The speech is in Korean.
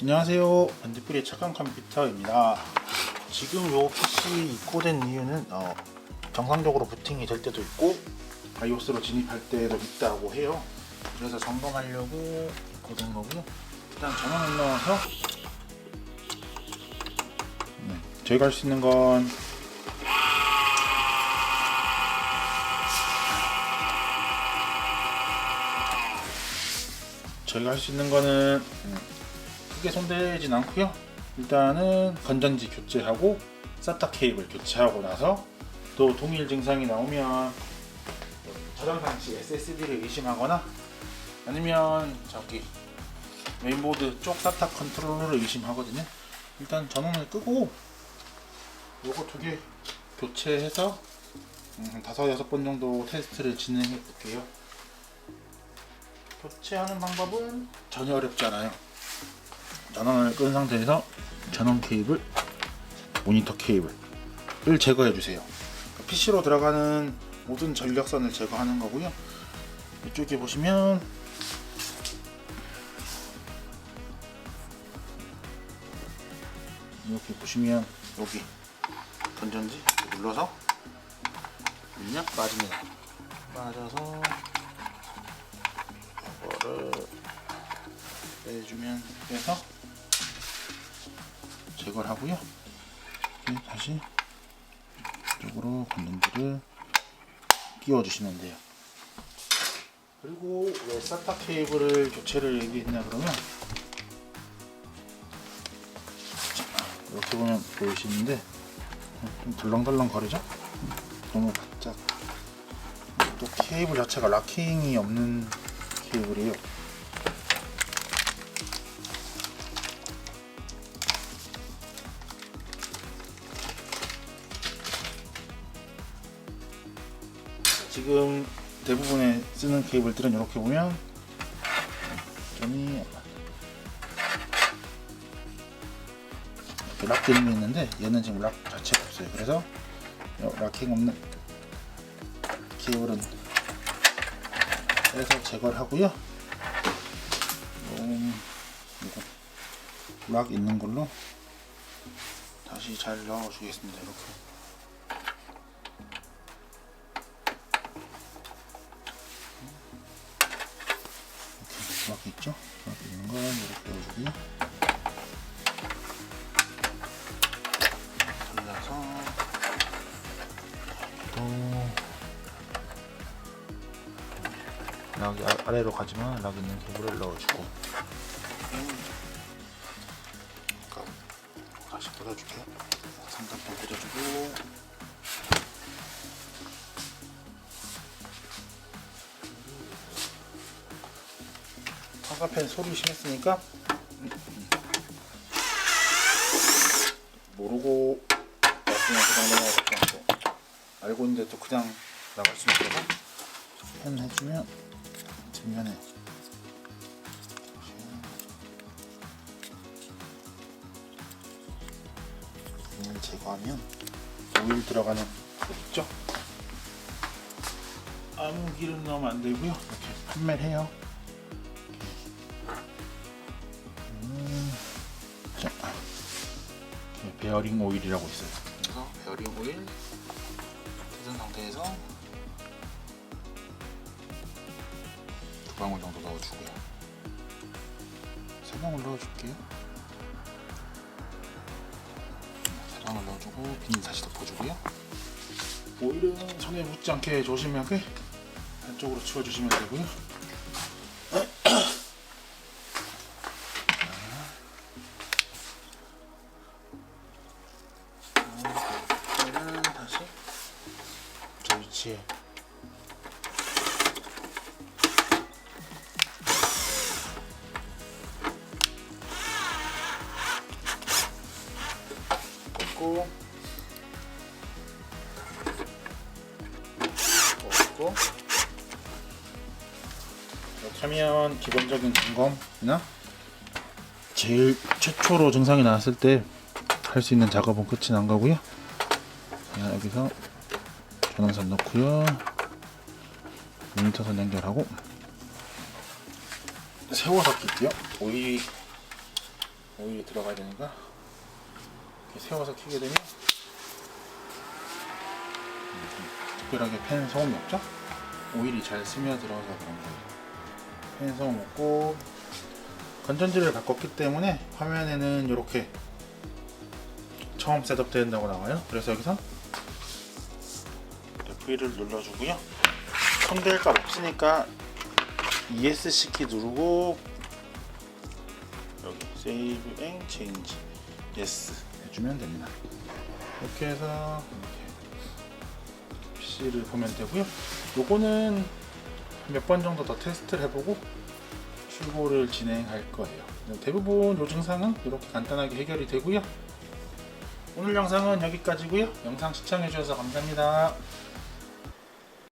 안녕하세요. 반딧불이의 착한 컴퓨터입니다. 지금 요 PC 입고된 이유는 어, 정상적으로 부팅이 될 때도 있고 바이오스로 진입할 때도 있다고 해요. 그래서 점검하려고 입고된 거고요. 일단 전원을 넣어서 네, 저희가 할 수 있는 건 저희가 할 수 있는 거는 음, 크게 손대진 않고요. 일단은 건전지 교체하고 사타 케이블 교체하고 나서 또 동일 증상이 나오면 저장 장치 SSD를 의심하거나 아니면 저기 메인보드 쪽 사타 컨트롤러를 의심하거든요. 일단 전원을 끄고 요거 두 개 교체해서 음, 다섯 여섯 번 정도 테스트를 진행해 볼게요. 교체하는 방법은 전혀 어렵지 않아요. 전원을 끈 상태에서 전원 케이블, 모니터 케이블을 제거해 주세요. PC로 들어가는 모든 전력선을 제거하는 거고요. 이쪽에 보시면 이렇게 보시면 여기 건전지 눌러서 밀면 빠집니다. 빠져서 이거를 빼주면 빼서 제거를 하고요. 이렇게 다시 이쪽으로 건전지를 끼워주시면 돼요. 그리고 왜 사타 케이블을 교체를 얘기했냐 그러면 자, 이렇게 보면 보이시는데 좀 덜렁덜렁 거리죠? 너무 바짝 또 케이블 자체가 락킹이 없는 케이블이에요. 지금 대부분의 쓰는 케이블들은 이렇게 보면 점이 락되는 게 있는데 얘는 지금 락 자체가 없어요. 그래서 요 락킹 없는 케이블은 빼서 제거를 하고요. 음, 락 있는 걸로 다시 잘 넣어주겠습니다. 이렇게. 이렇게 락 있죠? 락 있는 건 이렇게 넣어주고요. 돌려서 또 락이 아- 아래로 가지만 락 있는 케이블을 넣어주고 다시 꽂아줄게요 삼각형 꽂아주고 삼각팬 소리 심했으니까 모르고 왔으면 그냥 넘어가지 않고 알고 있는데 또 그냥 나갈 수 있어서 펜 해주면 뒷면에 이걸 제거하면 오일 들어가는 곳 있죠? 아무 기름 넣으면 안 되고요. 이렇게 판매를 해요. 베어링 오일이라고 있어요. 그래서 베어링 오일 뜯은 상태에서 두 방울 정도 넣어주고요. 세 방울 넣어줄게요. 세 방울 넣어주고 비닐 다시 덮어주고요. 오일은 손에 묻지 않게 조심하게 안쪽으로 치워주시면 되고요. 이렇게 하면 기본적인 점검이나 제일 최초로 증상이 나왔을 때 할 수 있는 작업은 끝이 난 거고요. 자, 여기서 전원선 넣고요. 모니터선 연결하고 세워서 낄게요. 오일이 오일이 들어가야 되니까 세워서 켜게 되면 음, 특별하게 팬 소음이 없죠? 오일이 잘 스며들어서 그런 거예요. 팬 소음 없고 건전지를 바꿨기 때문에 화면에는 이렇게 처음 셋업 된다고 나와요. 그래서 여기서 V를 눌러주고요. 손댈 값 없으니까 ESC 키 누르고 여기 Save and Change Yes 해주면 됩니다. 이렇게 해서 이렇게 PC를 보면 되고요. 요거는 몇 번 정도 더 테스트를 해보고 출고를 진행할 거예요. 대부분 요 증상은 이렇게 간단하게 해결이 되고요. 오늘 영상은 여기까지고요. 영상 시청해주셔서 감사합니다.